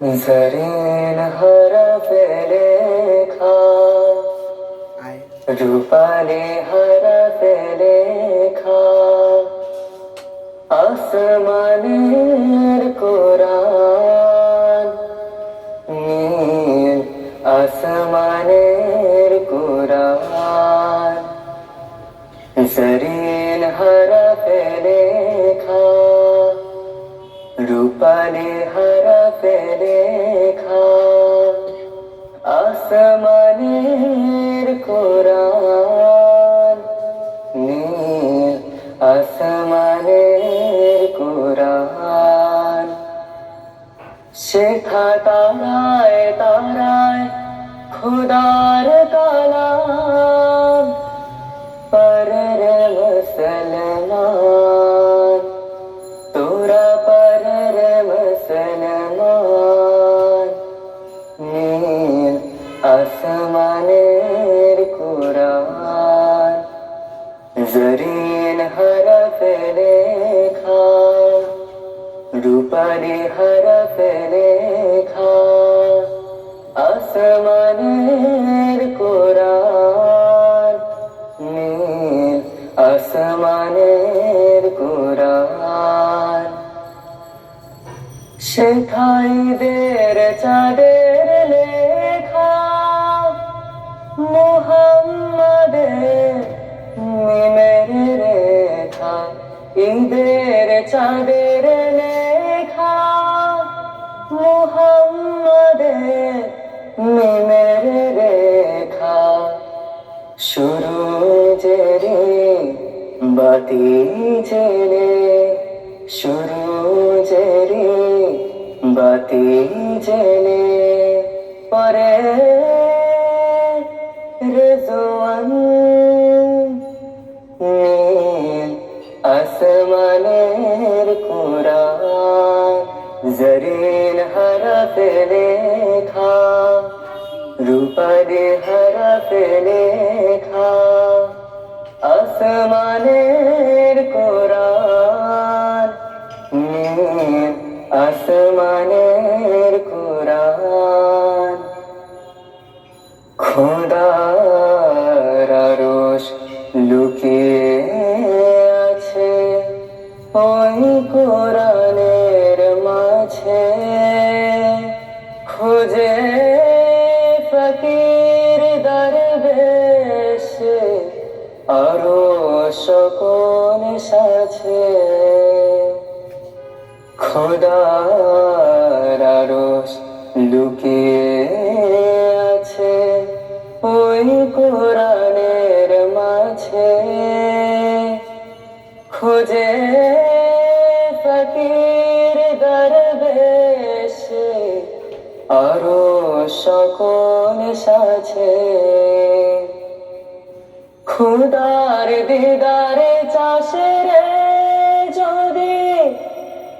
জরিন হরফে লেখা রূপালি হরফে লেখা আসমানের কোরআন নীল আসমানের কোরআন জরিন হরফে লেখা রূপালি হরফে লেখা আসমানের কোরআন নীল আসমানের কোরআন। শেখা তারায় তারায় খুদার কালাম শেখাইদের চাঁদের লেখা মোহাম্মদের নিমের রেখা, ঈদের চাঁদের লেখা মোহাম্মদের নিমের রেখা। শুরু জেরে বাতি জেলে শুরু বাতি জেলে পরে রেজওয়ান নীল আসমানের কোরআন জরিন হরফে লেখা রূপালি হরফে লেখা আসমানের খোদার আরশ লুকিয়ে আছে ওই কোরআনের মাঝে। খুঁজে ফকির দরবেশ আরও সকল সাছে খোদার আরশ লুকিয়ে আরও সকল সাছে খুদার দিদারে চাষের যদি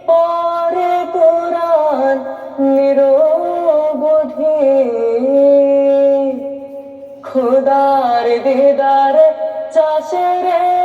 পরে কোরআন নিরবধি খুদার দিদার চাষের যদি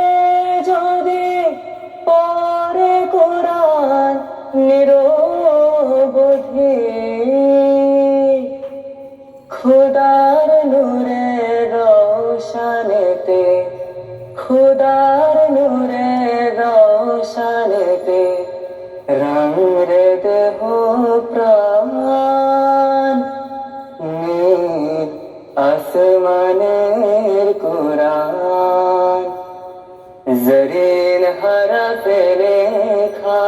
জরিন হরফে লেখা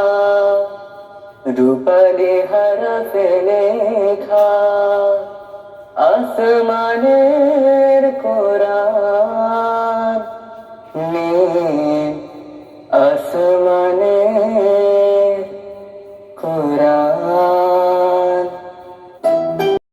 রূপালি হরফে লেখা আসমানের কোরআন আসমানের